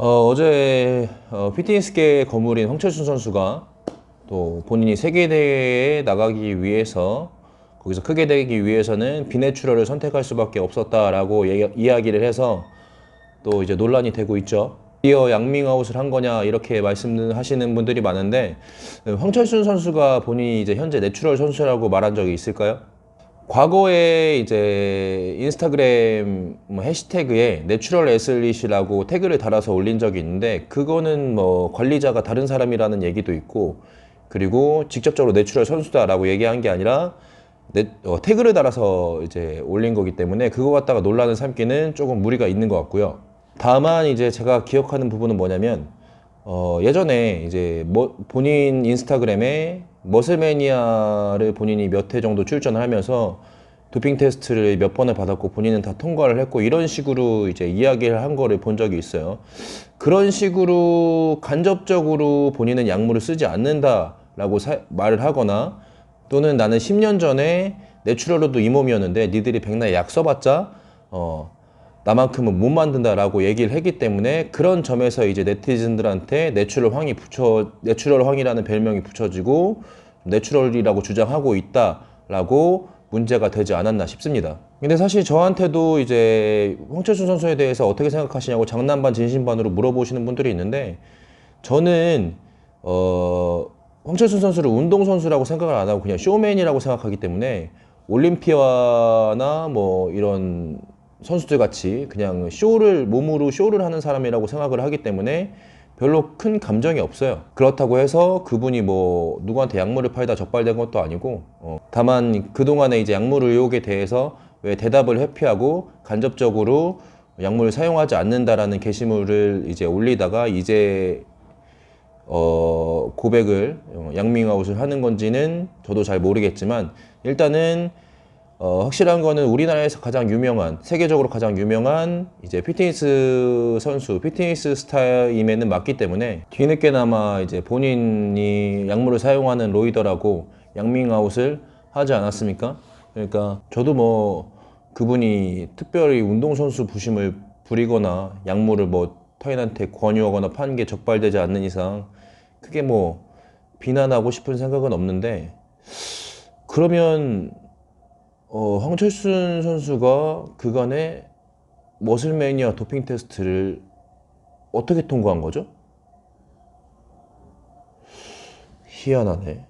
어, 어제 어, 피트니스계 거물인 황철순 선수가 또 본인이 세계대회에 나가기 위해서 거기서 크게 되기 위해서는 비내추럴을 선택할 수밖에 없었다라고 얘기- 이야기를 해서 또 이제 논란이 되고 있죠. 이어 양밍아웃을 한 거냐 이렇게 말씀하시는 분들이 많은데 어, 황철순 선수가 본인이 이제 현재 내추럴 선수라고 말한 적이 있을까요? 과거에 이제 인스타그램 뭐 해시태그에 내추럴 애슬릿이라고 태그를 달아서 올린 적이 있는데 그거는 뭐 관리자가 다른 사람이라는 얘기도 있고 그리고 직접적으로 내추럴 선수다라고 얘기한 게 아니라 네, 어, 태그를 달아서 이제 올린 거기 때문에 그거 갖다가 논란을 삼기는 조금 무리가 있는 것 같고요. 다만 이제 제가 기억하는 부분은 뭐냐면 어, 예전에 이제 뭐 본인 인스타그램에 머슬매니아를 본인이 몇 회 정도 출전을 하면서 도핑 테스트를 몇 번을 받았고 본인은 다 통과를 했고 이런 식으로 이제 이야기를 한 거를 본 적이 있어요. 그런 식으로 간접적으로 본인은 약물을 쓰지 않는다라고 사- 말을 하거나 또는 나는 10년 전에 내추럴로도 이 몸이었는데 니들이 백날 약 써봤자 어 나만큼은 못 만든다라고 얘기를 했기 때문에 그런 점에서 이제 네티즌들한테 내추럴 황이 붙여 내추럴 황이라는 별명이 붙여지고 내추럴이라고 주장하고 있다라고 문제가 되지 않았나 싶습니다. 근데 사실 저한테도 이제 황철순 선수에 대해서 어떻게 생각하시냐고 장난반 진심반으로 물어보시는 분들이 있는데 저는 어 황철순 선수를 운동 선수라고 생각을 안 하고 그냥 쇼맨이라고 생각하기 때문에 올림피아나 뭐 이런 선수들 같이 그냥 쇼를 몸으로 쇼를 하는 사람이라고 생각을 하기 때문에 별로 큰 감정이 없어요. 그렇다고 해서 그분이 뭐 누구한테 약물을 팔다 적발된 것도 아니고 어, 다만 그동안에 이제 약물 의혹에 대해서 왜 대답을 회피하고 간접적으로 약물을 사용하지 않는다라는 게시물을 이제 올리다가 이제 어, 고백을 어, 양밍아웃을 하는 건지는 저도 잘 모르겠지만 일단은 어, 확실한 거는 우리나라에서 가장 유명한 세계적으로 가장 유명한 이제 피트니스 선수 피트니스 스타임에는 맞기 때문에 뒤늦게나마 이제 본인이 약물을 사용하는 로이더라고 양밍아웃을 하지 않았습니까? 그러니까 저도 뭐 그분이 특별히 운동선수 부심을 부리거나 약물을 뭐 타인한테 권유하거나 판게 적발되지 않는 이상 크게 뭐 비난하고 싶은 생각은 없는데 그러면 어, 황철순 선수가 그간에 머슬매니아 도핑 테스트를 어떻게 통과한 거죠? 희한하네.